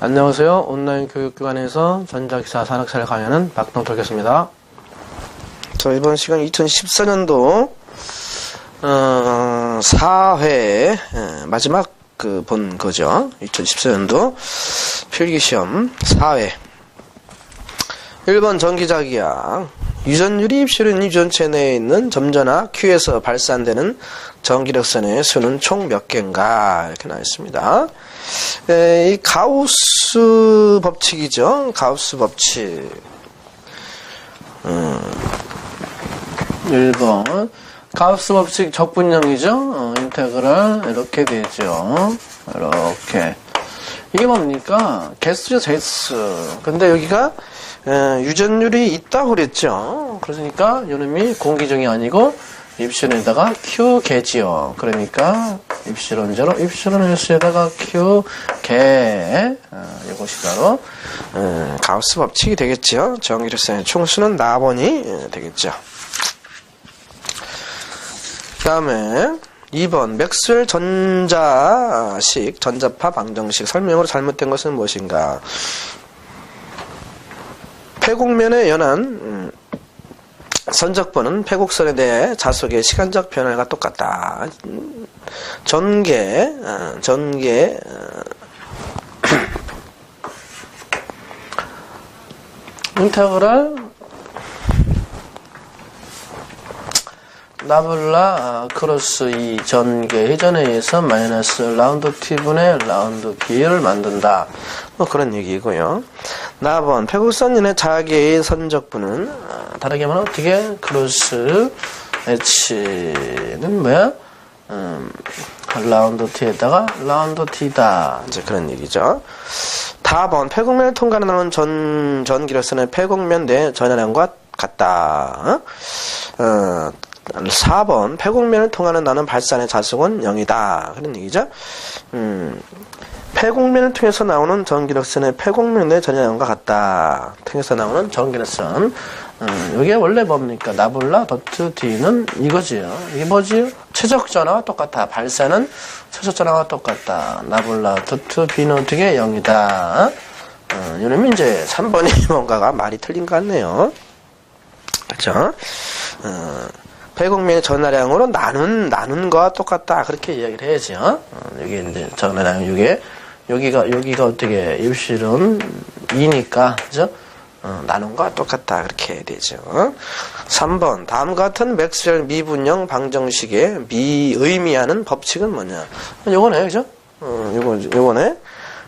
안녕하세요. 온라인 교육기관에서 전자기사 산학사를 강의하는 박동철교수입니다. 자, 이번 시간 2014년도, 어, 4회, 예, 마지막 그 본 거죠. 2014년도 필기시험 4회. 1번 전기자기약. 유전율이 입실은 유전체 내에 있는 점전화 Q에서 발산되는 전기력선의 수는 총 몇 개인가 이렇게 나와 있습니다. 에, 이 가우스 법칙이죠. 가우스 법칙. 음, 1번 가우스 법칙 적분형이죠. 어, 인테그랄 이렇게 되죠. 이렇게 이게 뭡니까? 개수죠, 개수. 근데 여기가 에, 유전율이 있다고 그랬죠. 그러니까 이놈이 공기중이 아니고 입실에다가 Q 개지요. 그러니까 입실원제로 입실원 S에다가 Q 개 어, 이것이 바로 에, 가우스 법칙이 되겠죠. 전기력선의 총수는 나번이 에, 되겠죠. 그 다음에 2번 맥스웰 전자식 전자파 방정식 설명으로 잘못된 것은 무엇인가 폐곡면에 연한 음, 선적보는 폐곡선에 대해 자속의 시간적 변화가 똑같다. 음, 전개, 어, 전개, 어, 인테그랄 나블라 아, 크로스 이 전개 회전에 의해서 마이너스 라운드 t분의 라운드 b를 만든다. 뭐 그런 얘기고요. 나번 폐곡선인의 자기의 선적분은 아, 다르게 말하면 어떻게 크로스 h는 뭐야? 음, 라운드 t에다가 라운드 t다. 이제 그런 얘기죠. 다번 폐곡면을 통과하는 나오는 전 전기로서는 폐곡면 내 전화량과 같다. 어? 어, 4번 폐곡면을 통하는 나는 발산의 자속은 0이다. 그런 얘기죠. 음, 폐곡면을 통해서 나오는 전기력선의 폐곡면 내 전향과 같다. 통해서 나오는 전기력선. 음, 이게 원래 뭡니까? 나블라 더트 D는 이거지요. 이게 뭐지요? 최적 전화와 똑같다. 발산은 최적 전화와 똑같다. 나블라 더트 B는 어떻게 0이다. 어, 이러면 이제 3번이 뭔가가 말이 틀린 것 같네요. 그렇죠? 어, 폐곡면의 전화량으로 나눈 나눈 거와 똑같다 그렇게 이야기를 해야죠. 어, 여기 이제 전화량 이게 여기가 여기가 어떻게 입실은 2니까 그죠? 어, 거와 똑같다 그렇게 되죠. 3번 다음과 같은 맥스웰 미분형 방정식의 미의미하는 법칙은 뭐냐? 요거네 그죠? 어, 요거 요거네.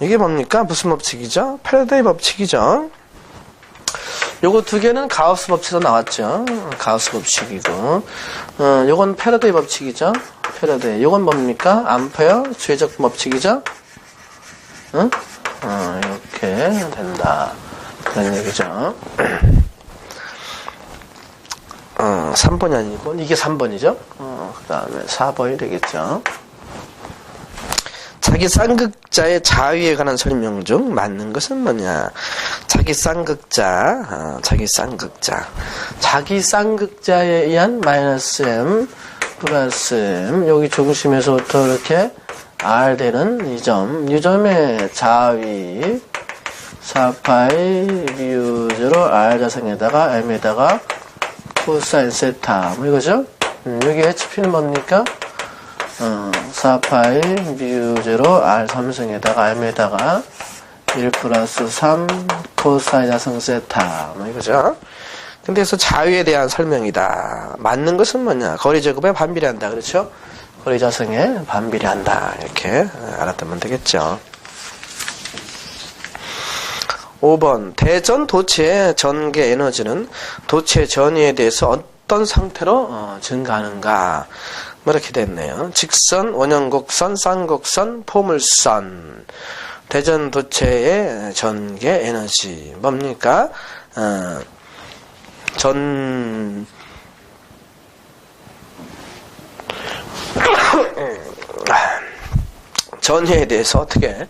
이게 뭡니까? 무슨 법칙이죠? 패러데이 법칙이죠. 요거 두 개는 가우스 법칙에서 나왔죠. 가우스 법칙이고, 어, 요건 패러데이 법칙이죠. 패러데이. 요건 뭡니까? 암페어 주의적 법칙이죠. 응? 어, 이렇게 된다. 그런 얘기죠. 어, 3번이 아니고, 이게 3번이죠. 어, 그 다음에 4번이 되겠죠. 자기 쌍극자의 자위에 관한 설명 중 맞는 것은 뭐냐? 자기 쌍극자, 어, 자기 쌍극자. 자기 쌍극자에 의한 마이너스 m 플러스 m 여기 중심에서부터 이렇게 r 되는 이 점, 이 점의 자위 4파이 뮤즈로 r 자성에다가 m에다가 코사인 세타 뭐 이거죠? 음, 여기 HP는 뭡니까? 어, 4파이 뮤제로 R 삼성에다가 M에다가 1 플러스 3 코사인 자성 세타 뭐 이거죠. 근데 그래서 자유에 대한 설명이다. 맞는 것은 뭐냐? 거리 제곱에 반비례한다. 그렇죠? 거리 자성에 반비례한다. 이렇게 알았다면 되겠죠. 5번 대전 도체의 전개 에너지는 도체 전위에 대해서 어떤 상태로 어, 증가하는가? 뭐 이렇게 됐네요. 직선, 원형곡선, 쌍곡선, 포물선. 대전 도체의 전개 에너지. 뭡니까? 어, 전, 전해에 대해서 어떻게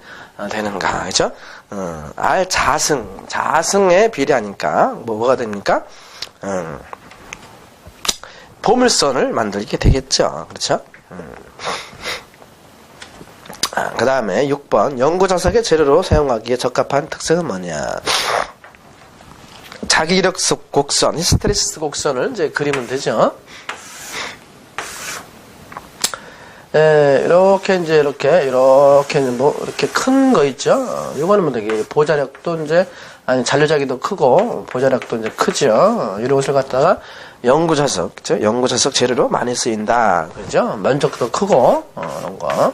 되는가, 그죠? 어, R 자승, 자승에 비례하니까, 뭐, 뭐가 됩니까? 음, 보물선을 만들게 되겠죠. 그렇죠? 음. 그 다음에 6번 연구자석의 재료로 사용하기에 적합한 특성은 뭐냐 자기력 곡선 히스테리스 곡선을 이제 그리면 되죠 예, 이렇게 이제 이렇게 이렇게 뭐 이렇게 큰 거 있죠. 어, 이거는 뭐 되게 보자력도 이제 아니 잔류자기도 크고 보자력도 이제 크죠. 어, 이런 것을 갖다가 연구 자석, 그죠? 연구 자석 재료로 많이 쓰인다, 그죠? 면적도 크고 어, 이런 거.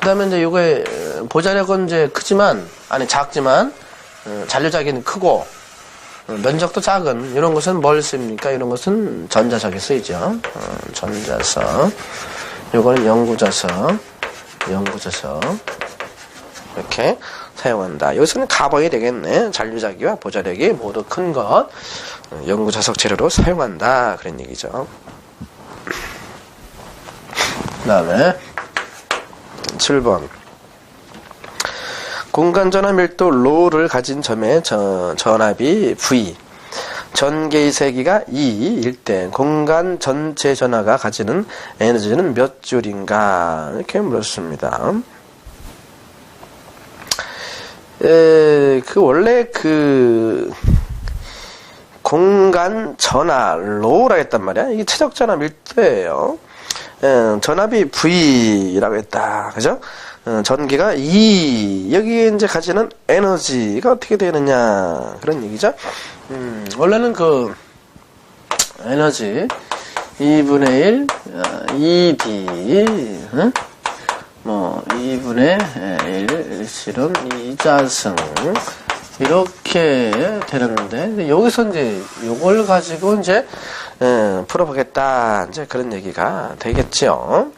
그다음에 이제 이거의 보자력은 이제 크지만 아니 작지만 어, 잔류자기는 크고 어, 면적도 작은 이런 것은 뭘 씁니까? 이런 것은 전자석에 쓰이죠. 어, 전자석. 요거는 연구자석, 연구자석 이렇게 사용한다. 여기서는 가번이 되겠네. 잔류자기와 보자력이 모두 큰 것, 어, 연구자석 재료로 사용한다. 그런 얘기죠. 그 다음에 7번 공간 전압 밀도 로를 가진 점의 저- 전압이 V 전개의 세기가 2일 때 공간 전체 전화가 가지는 에너지는 몇 줄인가 이렇게 물었습니다. 에, 그 원래 그 공간 전화 로라 했단 말이야. 이게 최적 전압 밀도예요. 에, 전압이 V라고 했다. 그죠? 어, 전기가 2 여기에 이제 가지는 에너지가 어떻게 되느냐 그런 얘기죠. 음, 원래는 그 에너지 2분의 1 어, 2D 응? 뭐 2분의 1 실은 2자승 이렇게 되는데 여기서 이제 요걸 가지고 이제 예, 풀어보겠다. 이제 그런 얘기가 되겠죠.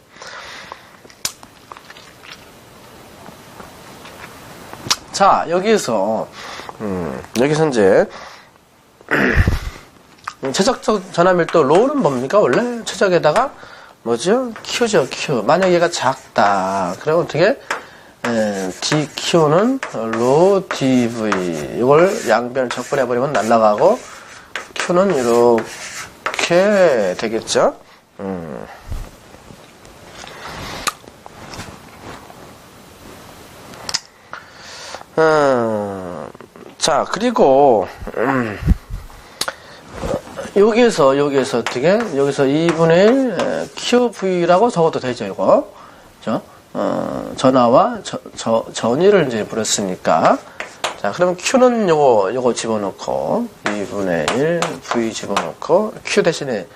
자 여기서 음, 여기서 이제 최적 전압밀도 로는 뭡니까? 원래 최적에다가 뭐죠? Q죠 Q. 만약 얘가 작다. 그럼 어떻게? 에, DQ는 로 DV 이걸 양변을 적분해 버리면 날라가고 Q는 이렇게 되겠죠 음. 음, 자, 그리고, 음, 여기에서, 여기에서 어떻게, 여기서 2분의 1 QV라고 적어도 되죠, 이거. 죠 어, 전화와 저, 저, 전위를 이제 물었으니까. 자, 그러면 Q는 요거, 요거 집어넣고, 2분의 1 V 집어넣고, Q 대신에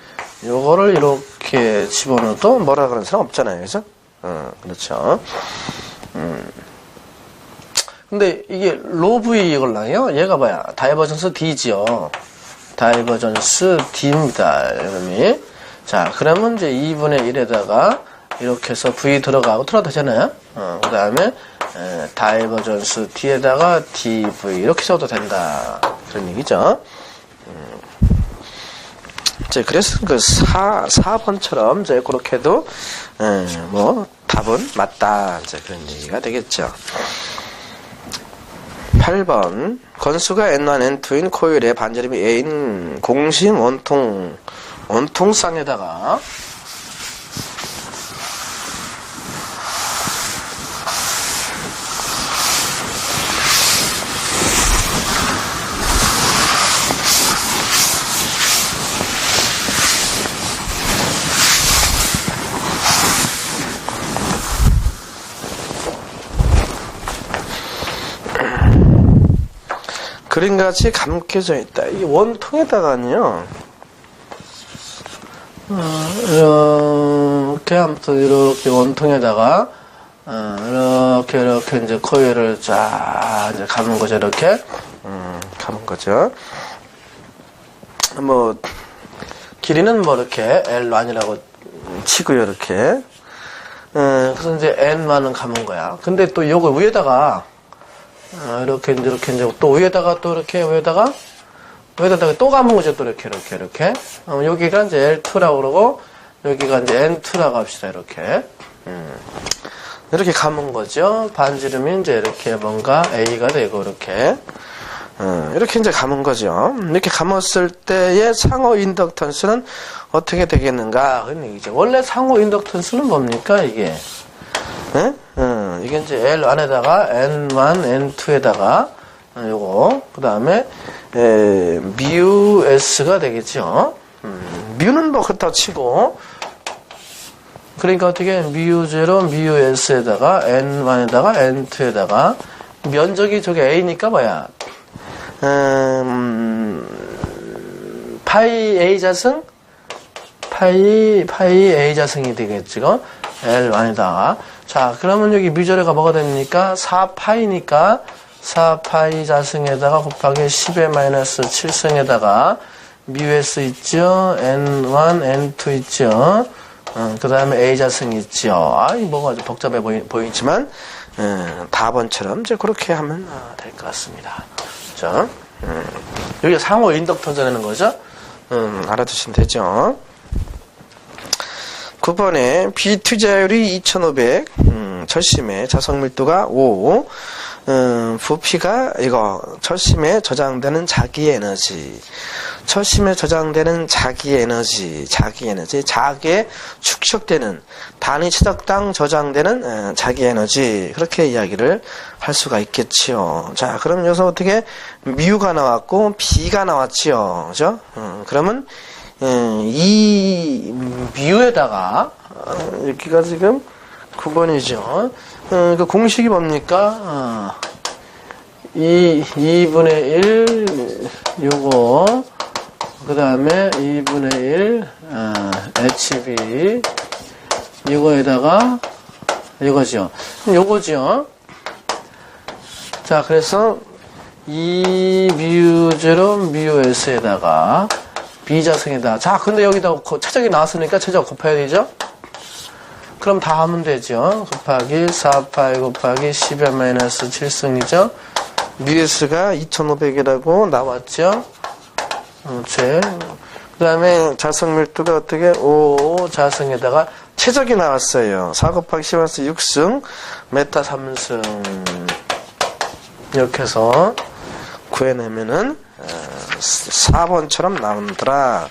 요거를 이렇게 집어넣어도 뭐라 그런 사람 없잖아요. 그죠? 어, 그렇죠. 근데 이게 로브이 이걸랑요 얘가 뭐야 다이버전스 D지요 다이버전스 D입니다 이름이 자 그러면 이제 2분의 1에다가 이렇게 해서 V 들어가고 들어도 되잖아요 어, 그 다음에 다이버전스 D에다가 DV 이렇게 써도 된다. 그런 얘기죠. 음. 이제 그래서 그 4, 4번처럼 이제 그렇게도 에, 뭐 답은 맞다. 이제 그런 얘기가 되겠죠. 8번. 건수가 n1, n2인 코일의 반지름이 a인 공심 원통 원통쌍에다가 그림같이 감겨져 있다. 이 원통에다가는요, 어, 이렇게 아무튼 이렇게 원통에다가 어, 이렇게 이렇게 이제 코일을 쫙 이제 감은 거죠 이렇게 음, 감은 거죠. 뭐 길이는 뭐 이렇게 L1이라고 치고요 이렇게. 어, 그래서 이제 N만은 감은 거야. 근데 또 요거 위에다가 아, 이렇게 이렇게 이제 또 위에다가 또 이렇게 위에다가 위에다가 또 감은 거죠. 또 이렇게 이렇게 이렇게. 어, 여기가 이제 L2라고 그러고 여기가 이제 N2라고 합시다. 이렇게. 음. 이렇게 감은 거죠. 반지름이 이제 이렇게 뭔가 A가 되고 이렇게. 어, 이렇게 이제 감은 거죠. 이렇게 감았을 때의 상호 인덕턴스는 어떻게 되겠는가? 그런 원래 상호 인덕턴스는 뭡니까 이게? 예? 음, 이게 이제 L 안에다가 N1, N2에다가 요거 그 다음에 뮤 S가 되겠죠. 음, 뮤는 뭐 그렇다 치고 그러니까 어떻게 뮤0, 뮤S에다가 N1에다가 N2에다가 면적이 저게 A니까 뭐야? 음, 파이 A 자승? 파이, 파이 A 자승이 되겠죠? L1에다가. 자, 그러면 여기 뮤절에가 뭐가 됩니까? 4파이니까 4파이 자승에다가 곱하기 10의 마이너스 7승에다가 뮤S 있죠? N1, N2 있죠? 어, 그 다음에 A자승 있죠. 아이, 뭐가 좀 복잡해 보이, 보이지만, 음, 답원처럼 이제 그렇게 하면 아, 될것 같습니다. 자, 음, 여기 상호 인덕터 전하는 거죠? 음, 알아두시면 되죠. 9번에 비투자율이 2,500, 음, 철심의 자석 밀도가 5, 음, 부피가 이거 철심에 저장되는 자기 에너지, 철심에 저장되는 자기 에너지, 자기 에너지, 자기에 축적되는 단위 치덕당 저장되는 어, 자기 에너지 그렇게 이야기를 할 수가 있겠지요. 자, 그럼 여기서 어떻게 미우가 나왔고 비가 나왔지요, 그죠? 음, 그러면 음, 이 미우에다가 어, 여기가 지금 9번이죠. 어, 그 공식이 뭡니까? 어, 2, 2분의 1 요거 그 다음에 2분의 1 어, HB 이거에다가 이거죠. 그럼 요거죠. 자, 그래서 이 뮤 제로 뮤S에다가 비자승에다. 자, 근데 여기다 고- 최적이 나왔으니까 최적 곱해야 되죠? 그럼 다 하면 되죠. 곱하기 4파이 곱하기 10의 마이너스 7승이죠. 뮤스가 2500이라고 나왔죠. 그렇지. 그 다음에 자성 밀도가 어떻게 5 자성에다가 최적이 나왔어요. 4 곱하기 10 마이너스 6승 메타 3승 이렇게 해서 구해내면은 어, 4번처럼 나온더라.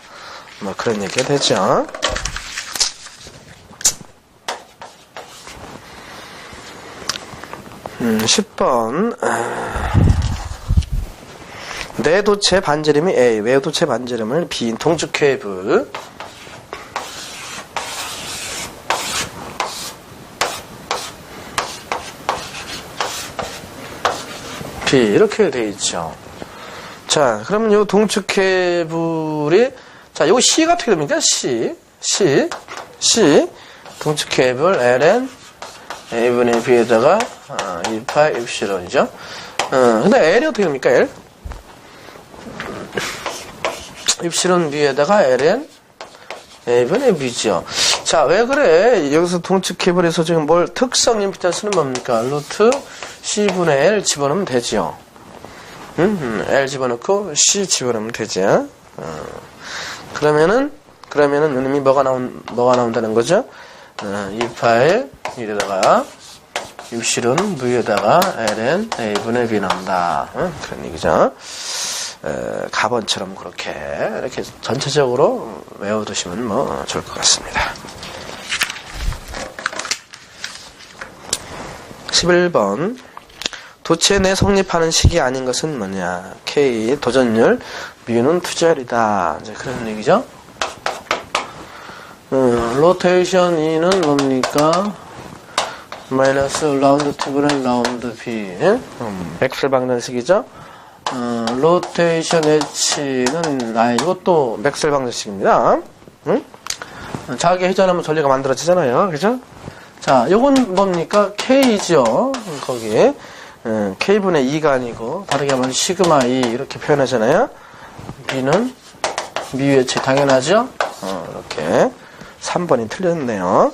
뭐 그런 얘기가 되죠. 음, 10번 내도체 반지름이 A, 외도체 반지름을 B인 동축 케이블 B 이렇게 돼 있죠. 자, 그러면 요 동축 케이블이 자, 요거 C가 어떻게 됩니까? C, C, C 동축 케이블 LN A분의 B에다가 아, 2파 입시론이죠. 어, 근데 L이 어떻게 됩니까? L? 입실은 B에다가 Ln A분의 B죠. 자, 왜 그래? 여기서 동측 케이블에서 지금 뭘 특성 임피던스는 뭡니까? 루트 C분의 L 집어넣으면 되죠. 음, 음, L 집어넣고 C 집어넣으면 되죠. 어, 그러면은 그러면은 이놈이 뭐가 나온 뭐가 나온다는 거죠? 어, 2파일 이에다가 입실은 V에다가 Ln A분의 B 나온다. 어, 그런 얘기죠. 에, 가번처럼 그렇게 이렇게 전체적으로 외워두시면 뭐 좋을 것 같습니다. 11번 도체 내 성립하는 식이 아닌 것은 뭐냐? K 도전율, 뮤는 투자율이다. 이제 그런 얘기죠. 음, 로테이션 E는 뭡니까? 마이너스 라운드 T분의 라운드 B. 음, 백슬 방정식이죠. 어, 로테이션 H는 아 이것도 맥셀 방정식입니다. 응? 자기 회전하면 전류가 만들어지잖아요. 그죠? 자, 요건 뭡니까? K죠. 거기 음, K분의 2가 아니고 다르게 하면 시그마 2 이렇게 표현하잖아요. B는 미유의 체 당연하죠? 어, 이렇게 3번이 틀렸네요.